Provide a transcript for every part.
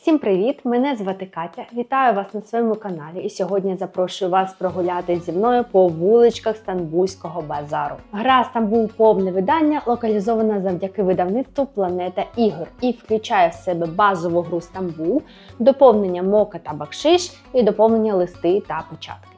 Всім привіт! Мене звати Катя. Вітаю вас на своєму каналі. І сьогодні запрошую вас прогуляти зі мною по вуличках Стамбульського базару. Гра Стамбул повне видання локалізована завдяки видавництву Планета ігор і включає в себе базову гру Стамбул, доповнення Мока та Бакшиш і доповнення листи та початки.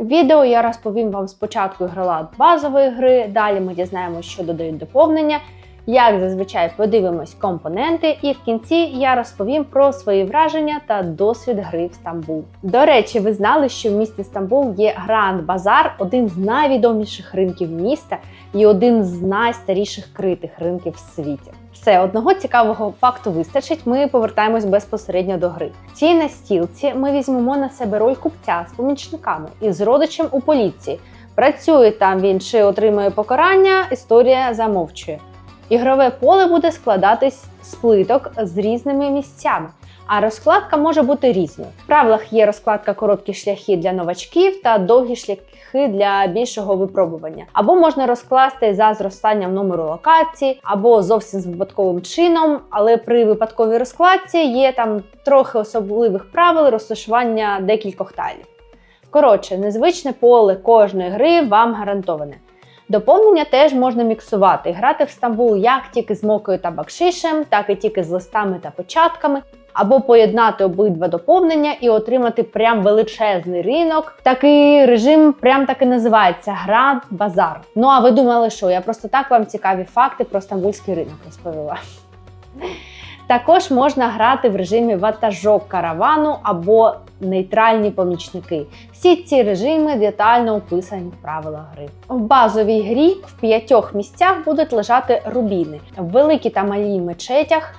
Відео я розповім вам спочатку ігролад базової гри, далі ми дізнаємося, що додають доповнення. Як зазвичай подивимось компоненти, і в кінці я розповім про свої враження та досвід гри в Стамбул. До речі, ви знали, що в місті Стамбул є Гранд Базар, один з найвідоміших ринків міста і один з найстаріших критих ринків в світі. Все, одного цікавого факту вистачить. Ми повертаємось безпосередньо до гри. В цій настілці ми візьмемо на себе роль купця з помічниками і з родичем у поліції. Працює там він чи отримує покарання, історія замовчує. Ігрове поле буде складатись з плиток з різними місцями, а розкладка може бути різною. В правилах є розкладка короткі шляхи для новачків та довгі шляхи для більшого випробування. Або можна розкласти за зростанням номеру локації, або зовсім з випадковим чином, але при випадковій розкладці є там трохи особливих правил розташування декількох тайлів. Коротше, незвичне поле кожної гри вам гарантоване. Доповнення теж можна міксувати, грати в Стамбул як тільки з мокою та бакшишем, так і тільки з листами та початками, або поєднати обидва доповнення і отримати прям величезний ринок. Такий режим прям так і називається Гранд Базар. Ну а ви думали, що я просто так вам цікаві факти про стамбульський ринок розповіла. Також можна грати в режимі ватажок каравану або нейтральні помічники. Всі ці режими детально описані в правилах гри. В базовій грі в п'ятьох місцях будуть лежати рубіни в великій та малій мечетях,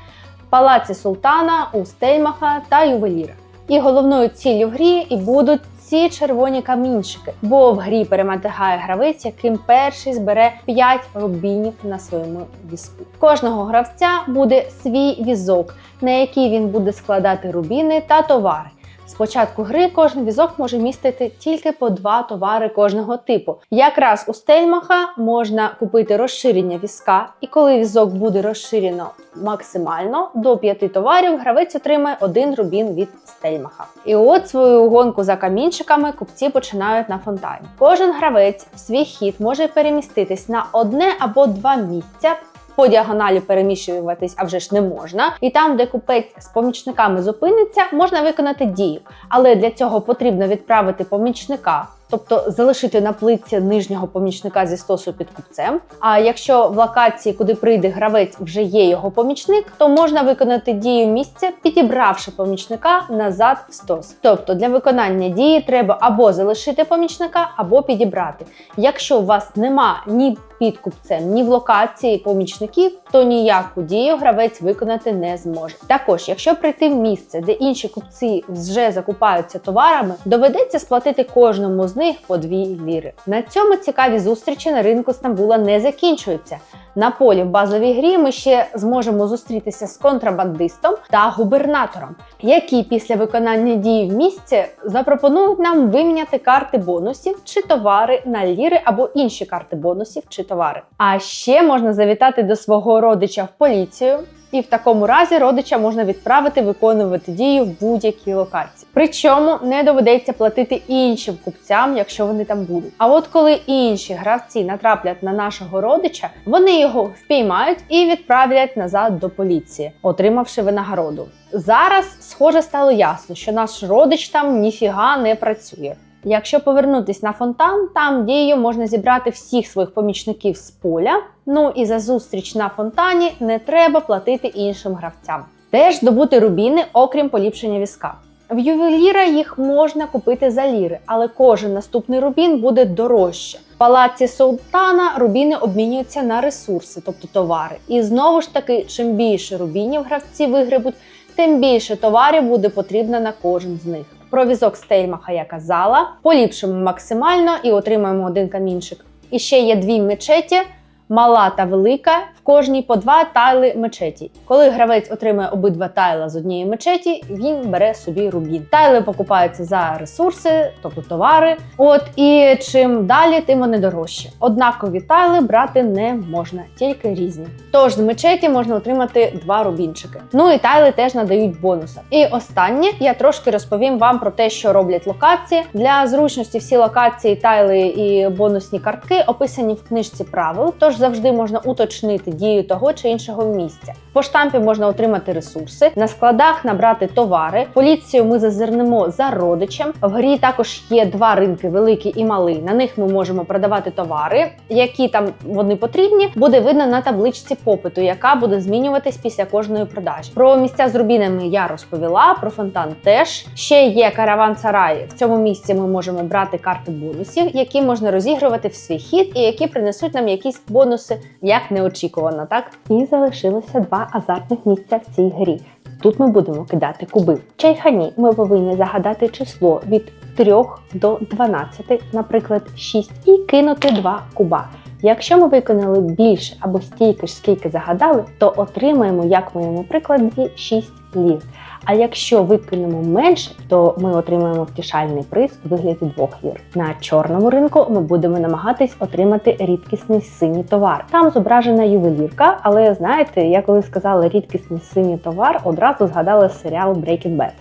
палаці султана, у Стельмаха та ювеліра. І головною ціллю грі і будуть ці червоні камінчики, бо в грі перематигає гравець, яким перший збере 5 рубінів на своєму візку. Кожного гравця буде свій візок, на який він буде складати рубіни та товари. З початку гри кожен візок може містити тільки по два товари кожного типу. Якраз у Стельмаха можна купити розширення візка, і коли візок буде розширено максимально до п'яти товарів, гравець отримає один рубін від Стельмаха. І от свою гонку за камінчиками купці починають на фонтані. Кожен гравець в свій хід може переміститись на одне або два місця по діагоналі переміщуватись, а вже ж не можна. І там, де купець з помічниками зупиниться, можна виконати дію. Але для цього потрібно відправити помічника. Тобто залишити на плитці нижнього помічника зі стосу під купцем. А якщо в локації, куди прийде гравець, вже є його помічник, то можна виконати дію місця, підібравши помічника назад в стос. Тобто для виконання дії треба або залишити помічника, або підібрати. Якщо у вас нема ні під купцем, ні в локації помічників, то ніяку дію гравець виконати не зможе. Також, якщо прийти в місце, де інші купці вже закупаються товарами, доведеться сплатити кожному з них по дві ліри. На цьому цікаві зустрічі на ринку Стамбула не закінчуються. На полі в базовій грі ми ще зможемо зустрітися з контрабандистом та губернатором, які після виконання дії в місці запропонують нам виміняти карти бонусів чи товари на ліри або інші карти бонусів чи товари. А ще можна завітати до свого родича в поліцію. І в такому разі родича можна відправити виконувати дію в будь-якій локації. Причому не доведеться платити іншим купцям, якщо вони там будуть. А от коли інші гравці натраплять на нашого родича, вони його впіймають і відправлять назад до поліції, отримавши винагороду. Зараз, схоже, стало ясно, що наш родич там ніфіга не працює. Якщо повернутись на фонтан, там дією можна зібрати всіх своїх помічників з поля. Ну і за зустріч на фонтані не треба платити іншим гравцям. Теж добути рубіни, окрім поліпшення візка. В ювеліра їх можна купити за ліри, але кожен наступний рубін буде дорожче. В палаці султана рубіни обмінюються на ресурси, тобто товари. І знову ж таки, чим більше рубінів гравці вигребуть, тим більше товарів буде потрібно на кожен з них. Про візок Стельмаха я казала, поліпшимо максимально і отримаємо один камінчик. І ще є дві мечеті, мала та велика. Кожній по два тайли мечеті. Коли гравець отримує обидва тайла з однієї мечеті, він бере собі рубін. Тайли покупаються за ресурси, тобто товари. От і чим далі, тим вони дорожчі. Однакові тайли брати не можна, тільки різні. Тож з мечеті можна отримати два рубінчики. Ну і тайли теж надають бонуси. І останнє я трошки розповім вам про те, що роблять локації. Для зручності всі локації, тайли і бонусні картки описані в книжці правил, тож завжди можна уточнити дію того чи іншого місця. По штампі можна отримати ресурси, на складах набрати товари. Поліцію ми зазирнемо за родичем. В грі також є два ринки великий і малий. На них ми можемо продавати товари, які там вони потрібні, буде видно на табличці попиту, яка буде змінюватись після кожної продажі. Про місця з рубінами я розповіла. Про фонтан теж ще є караван сарай. В цьому місці ми можемо брати карти бонусів, які можна розігрувати в свій хід, і які принесуть нам якісь бонуси, як неочікувано, так і залишилося два азартних місця в цій грі. Тут ми будемо кидати куби. Чайхані ми повинні загадати число від 3 до 12, наприклад, 6, і кинути два куба. Якщо ми виконали більше або стільки ж, скільки загадали, то отримаємо, як в моєму прикладі, 6 лів. А якщо викинемо менше, то ми отримаємо втішальний приз у вигляді двох лір. На чорному ринку ми будемо намагатись отримати рідкісний синій товар. Там зображена ювелірка, але знаєте, я коли сказала рідкісний синій товар, одразу згадала серіал Breaking Bad.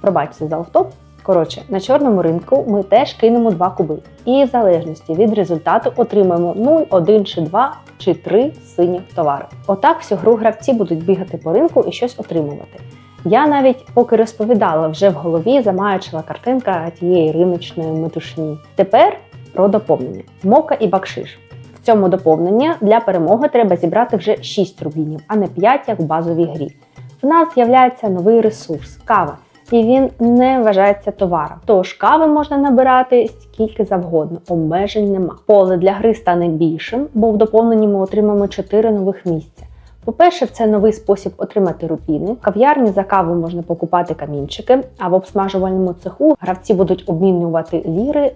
Пробачте за автоп. Коротше, на чорному ринку ми теж кинемо два куби. І в залежності від результату отримаємо 0, 1 чи 2 чи 3 синіх товари. Отак всю гру гравці будуть бігати по ринку і щось отримувати. Я навіть поки розповідала, вже в голові замаячила картинка тієї риночної метушні. Тепер про доповнення: мока і бакшиш. В цьому доповненні для перемоги треба зібрати вже 6 рубінів, а не 5, як в базовій грі. В нас з'являється новий ресурс кава, і він не вважається товаром. Тож кави можна набирати скільки завгодно, обмежень нема. Поле для гри стане більшим, бо в доповненні ми отримаємо 4 нових місця. По-перше, це новий спосіб отримати рубіни. В кав'ярні за каву можна покупати камінчики, а в обсмажувальному цеху гравці будуть обмінювати ліри.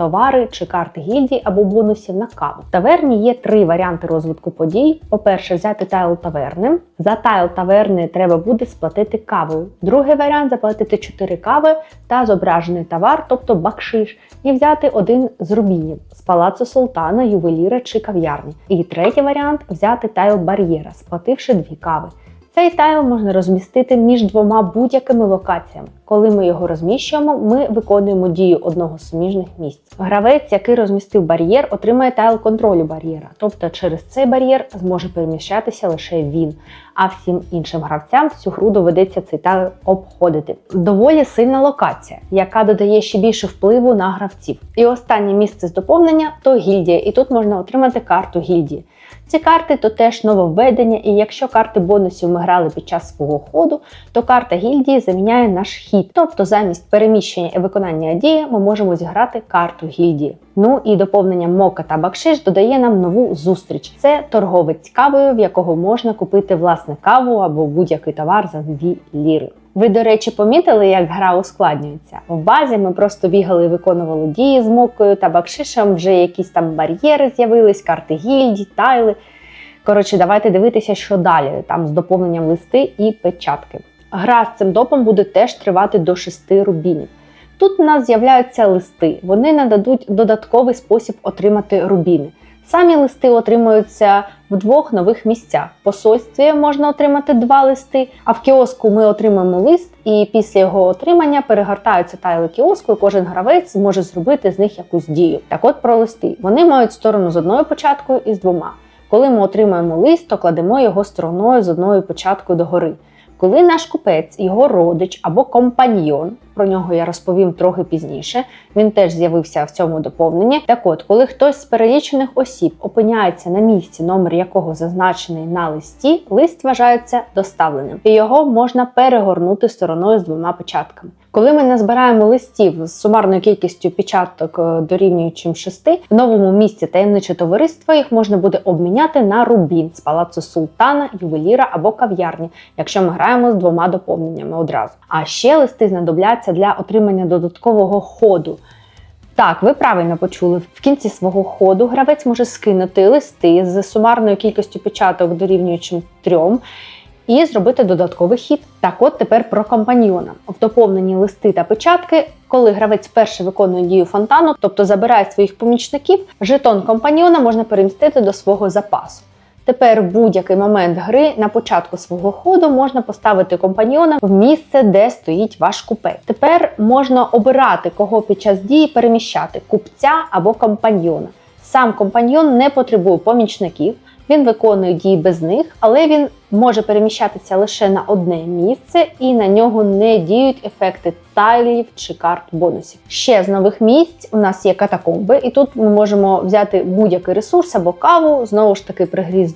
Товари чи карти гільдії або бонусів на каву. В таверні є три варіанти розвитку подій. По-перше, взяти тайл таверни. За тайл таверни треба буде сплатити кавою. Другий варіант заплатити 4 кави та зображений товар, тобто бакшиш, і взяти один з рубінів з палацу султана, ювеліра чи кав'ярні. І третій варіант взяти тайл бар'єра, сплативши дві кави. Цей тайл можна розмістити між двома будь-якими локаціями. Коли ми його розміщуємо, ми виконуємо дію одного з суміжних місць. Гравець, який розмістив бар'єр, отримає тайл контролю бар'єра, тобто через цей бар'єр зможе переміщатися лише він. А всім іншим гравцям всю гру доведеться цей тайл обходити. Доволі сильна локація, яка додає ще більше впливу на гравців. І останнє місце з доповнення то гільдія, і тут можна отримати карту гільдії. Ці карти то теж нововведення, і якщо карти бонусів ми грали під час свого ходу, то карта гільдії заміняє наш хід. Тобто замість переміщення і виконання дії ми можемо зіграти карту гільдії. Ну і доповнення Мока та Бакшиш додає нам нову зустріч. Це торговець кавою, в якого можна купити власне каву або будь-який товар за 2 ліри. Ви, до речі, помітили, як гра ускладнюється? В базі ми просто бігали і виконували дії з мокою та бакшишем, вже якісь там бар'єри з'явились, карти гільдій, тайли. Коротше, давайте дивитися, що далі, там з доповненням листи і печатки. Гра з цим допом буде теж тривати до 6 рубінів. Тут у нас з'являються листи, вони нададуть додатковий спосіб отримати рубіни. Самі листи отримуються в двох нових місцях. В посольстві можна отримати два листи, а в кіоску ми отримаємо лист, і після його отримання перегортаються тайли кіоску, і кожен гравець зможе зробити з них якусь дію. Так от про листи. Вони мають сторону з одною початкою і з двома. Коли ми отримаємо лист, то кладемо його стороною з одною початкою догори. Коли наш купець, його родич або компаньйон, про нього я розповім трохи пізніше, він теж з'явився в цьому доповненні. Так от, коли хтось з перелічених осіб опиняється на місці, номер якого зазначений на листі, лист вважається доставленим, і його можна перегорнути стороною з двома початками. Коли ми назбираємо листів з сумарною кількістю печаток е, дорівнюючим 6, в новому місці таємниче товариство їх можна буде обміняти на рубін з палацу султана, ювеліра або кав'ярні, якщо ми граємо з двома доповненнями одразу. А ще листи знадобляться для отримання додаткового ходу. Так, ви правильно почули. В кінці свого ходу гравець може скинути листи з сумарною кількістю печаток дорівнюючим трьом. І зробити додатковий хід. Так, от тепер про компаньйона. В доповненні листи та печатки, коли гравець вперше виконує дію фонтану, тобто забирає своїх помічників, жетон компаньйона можна перемістити до свого запасу. Тепер в будь-який момент гри на початку свого ходу можна поставити компаньйона в місце, де стоїть ваш купець. Тепер можна обирати, кого під час дії переміщати купця або компаньйона. Сам компаньйон не потребує помічників, він виконує дії без них, але він може переміщатися лише на одне місце, і на нього не діють ефекти тайлів чи карт бонусів. Ще з нових місць у нас є катакомби, і тут ми можемо взяти будь-який ресурс або каву, знову ж таки при грі з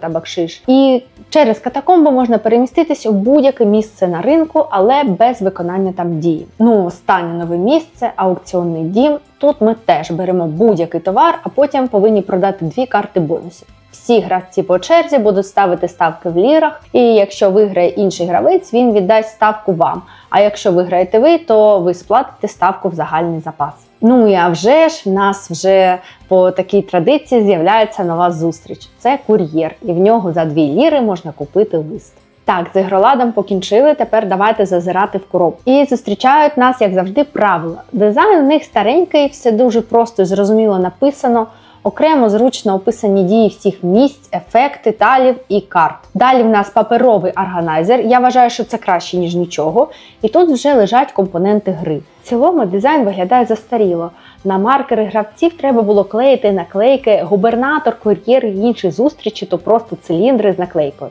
та бакшиш. І через катакомби можна переміститись у будь-яке місце на ринку, але без виконання там дії. Ну, останнє нове місце аукціонний дім. Тут ми теж беремо будь-який товар, а потім повинні продати дві карти бонусів. Всі гравці по черзі будуть ставити ставки в лірах, і якщо виграє інший гравець, він віддасть ставку вам. А якщо виграєте ви, то ви сплатите ставку в загальний запас. Ну і а вже ж в нас вже по такій традиції з'являється нова зустріч. Це кур'єр, і в нього за дві ліри можна купити лист. Так, з ігроладом покінчили. Тепер давайте зазирати в коробку. І зустрічають нас, як завжди, правила. Дизайн у них старенький, все дуже просто і зрозуміло написано. Окремо зручно описані дії всіх місць, ефекти, талів і карт. Далі в нас паперовий органайзер. Я вважаю, що це краще, ніж нічого. І тут вже лежать компоненти гри. В цілому дизайн виглядає застаріло. На маркери гравців треба було клеїти наклейки губернатор, кур'єр і інші зустрічі, то просто циліндри з наклейкою.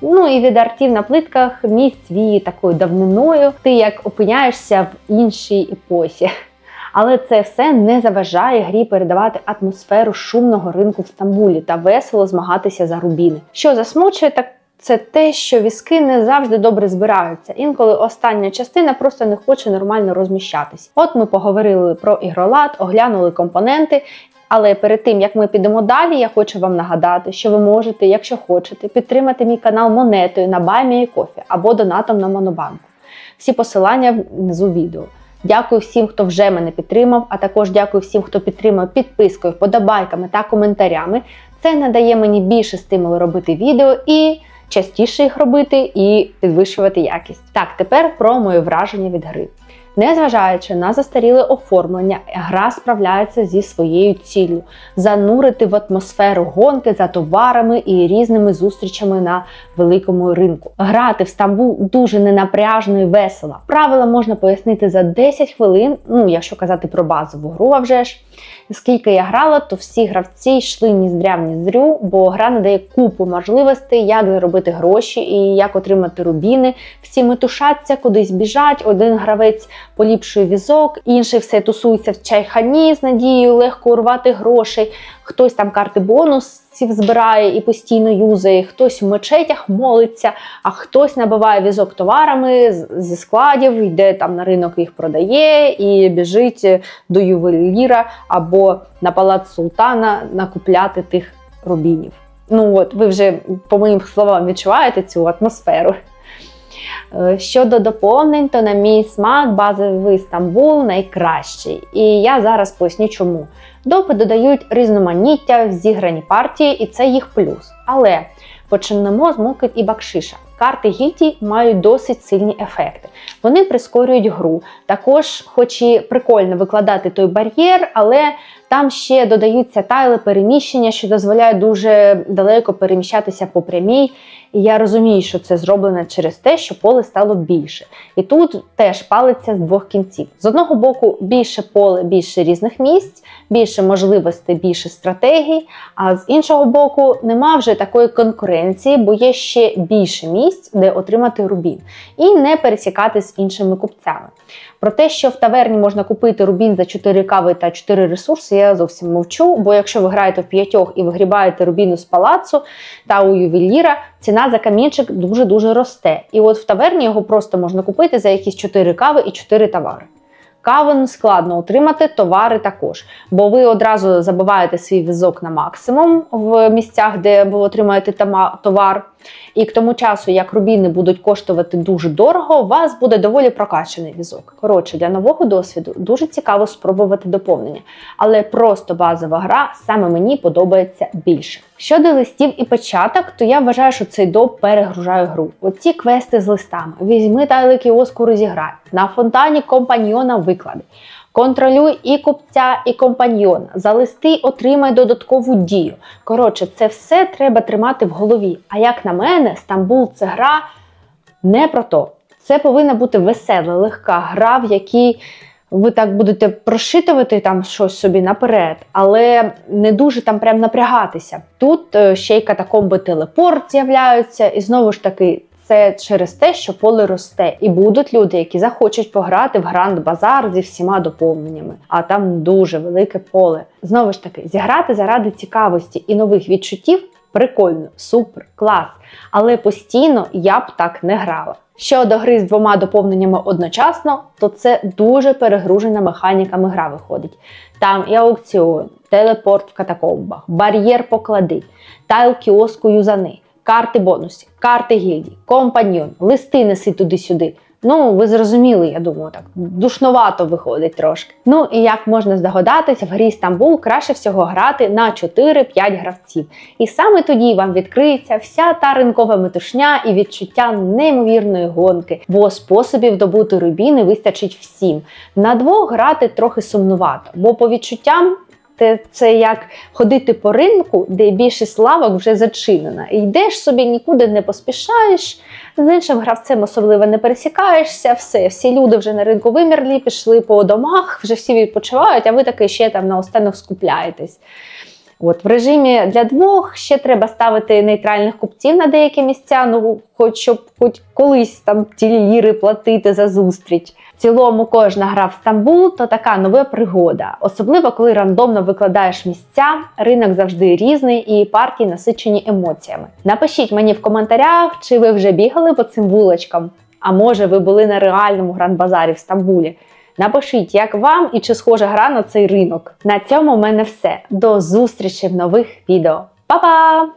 Ну і від артів на плитках місць віє такою давниною. Ти як опиняєшся в іншій епосі. Але це все не заважає грі передавати атмосферу шумного ринку в Стамбулі та весело змагатися за рубіни. Що засмучує, так це те, що візки не завжди добре збираються. Інколи остання частина просто не хоче нормально розміщатись. От ми поговорили про ігролад, оглянули компоненти. Але перед тим як ми підемо далі, я хочу вам нагадати, що ви можете, якщо хочете, підтримати мій канал монетою на Баймі Кофі або донатом на Монобанку. Всі посилання внизу відео. Дякую всім, хто вже мене підтримав, а також дякую всім, хто підтримав підпискою, подобайками та коментарями. Це надає мені більше стимулу робити відео і частіше їх робити і підвищувати якість. Так, тепер про моє враження від гри. Незважаючи на застаріле оформлення, гра справляється зі своєю ціллю занурити в атмосферу гонки за товарами і різними зустрічами на великому ринку. Грати в Стамбул дуже ненапряжно і весело. Правила можна пояснити за 10 хвилин, ну якщо казати про базову гру, а вже ж. Скільки я грала, то всі гравці йшли ні здря, ні зрю, бо гра надає купу можливостей, як заробити гроші і як отримати рубіни. Всі метушаться, кудись біжать. Один гравець поліпшує візок, інший все тусується в чайхані з надією легко урвати грошей. Хтось там карти бонусів збирає і постійно юзає, хтось в мечетях молиться, а хтось набиває візок товарами зі складів, йде там на ринок їх продає і біжить до ювеліра або на палац султана накупляти тих рубінів. Ну от, ви вже, по моїм словам, відчуваєте цю атмосферу. Е, Щодо доповнень, то на мій смак базовий Стамбул найкращий. І я зараз поясню чому. Допи додають різноманіття в зіграні партії, і це їх плюс. Але почнемо з мокит і бакшиша. Карти гільдій мають досить сильні ефекти. Вони прискорюють гру. Також, хоч і прикольно викладати той бар'єр, але там ще додаються тайли переміщення, що дозволяють дуже далеко переміщатися по прямій. І я розумію, що це зроблено через те, що поле стало більше. І тут теж палиться з двох кінців. З одного боку, більше поле, більше різних місць, більше можливостей, більше стратегій. А з іншого боку, нема вже такої конкуренції, бо є ще більше місць, де отримати рубін, і не пересікати з іншими купцями. Про те, що в таверні можна купити рубін за 4 кави та 4 ресурси, я зовсім мовчу. Бо якщо ви граєте в п'ятьох і вигрібаєте рубіну з палацу та у ювеліра, ціна за камінчик дуже-дуже росте. І от в таверні його просто можна купити за якісь 4 кави і 4 товари. Каву складно отримати, товари також, бо ви одразу забиваєте свій візок на максимум в місцях, де ви отримаєте товар. І к тому часу, як рубіни будуть коштувати дуже дорого, у вас буде доволі прокачаний візок. Коротше, для нового досвіду дуже цікаво спробувати доповнення, але просто базова гра саме мені подобається більше. Щодо листів і печаток, то я вважаю, що цей доп перегружає гру. Оці квести з листами. Візьми тайли кіоску розіграй. На фонтані компаньйона виклади. Контролюй і купця, і компаньйона. За листи отримай додаткову дію. Коротше, це все треба тримати в голові. А як на мене, Стамбул це гра не про то. Це повинна бути весела, легка гра, в якій ви так будете прошитувати там щось собі наперед, але не дуже там прям напрягатися. Тут е, ще й катакомби телепорт з'являються, і знову ж таки. Це через те, що поле росте, і будуть люди, які захочуть пограти в Гранд Базар зі всіма доповненнями, а там дуже велике поле. Знову ж таки, зіграти заради цікавості і нових відчуттів прикольно, супер, клас. Але постійно я б так не грала. Щодо гри з двома доповненнями одночасно, то це дуже перегружена механіками гра виходить. Там і аукціон, телепорт в катакомбах, бар'єр поклади, тайл кіоску юзани, карти бонусів, карти гільдій, компаньйон, листи неси туди-сюди. Ну, ви зрозуміли, я думаю, так душновато виходить трошки. Ну і як можна здогадатись, в грі Стамбул краще всього грати на 4-5 гравців. І саме тоді вам відкриється вся та ринкова метушня і відчуття неймовірної гонки, бо способів добути рубіни вистачить всім. На двох грати трохи сумнувато, бо по відчуттям. Це, як ходити по ринку, де більшість лавок вже зачинена. Йдеш собі, нікуди не поспішаєш, з іншим гравцем особливо не пересікаєшся, все, всі люди вже на ринку вимерлі, пішли по домах, вже всі відпочивають, а ви таки ще там наостанок скупляєтесь. От в режимі для двох ще треба ставити нейтральних купців на деякі місця, ну хоч щоб хоч колись там ті ліри платити за зустріч. В цілому кожна гра в Стамбул то така нова пригода, особливо коли рандомно викладаєш місця. Ринок завжди різний і партії насичені емоціями. Напишіть мені в коментарях, чи ви вже бігали по цим вуличкам, а може ви були на реальному гранд-базарі в Стамбулі. Напишіть, як вам і чи схожа гра на цей ринок. На цьому в мене все. До зустрічі в нових відео. Па-па!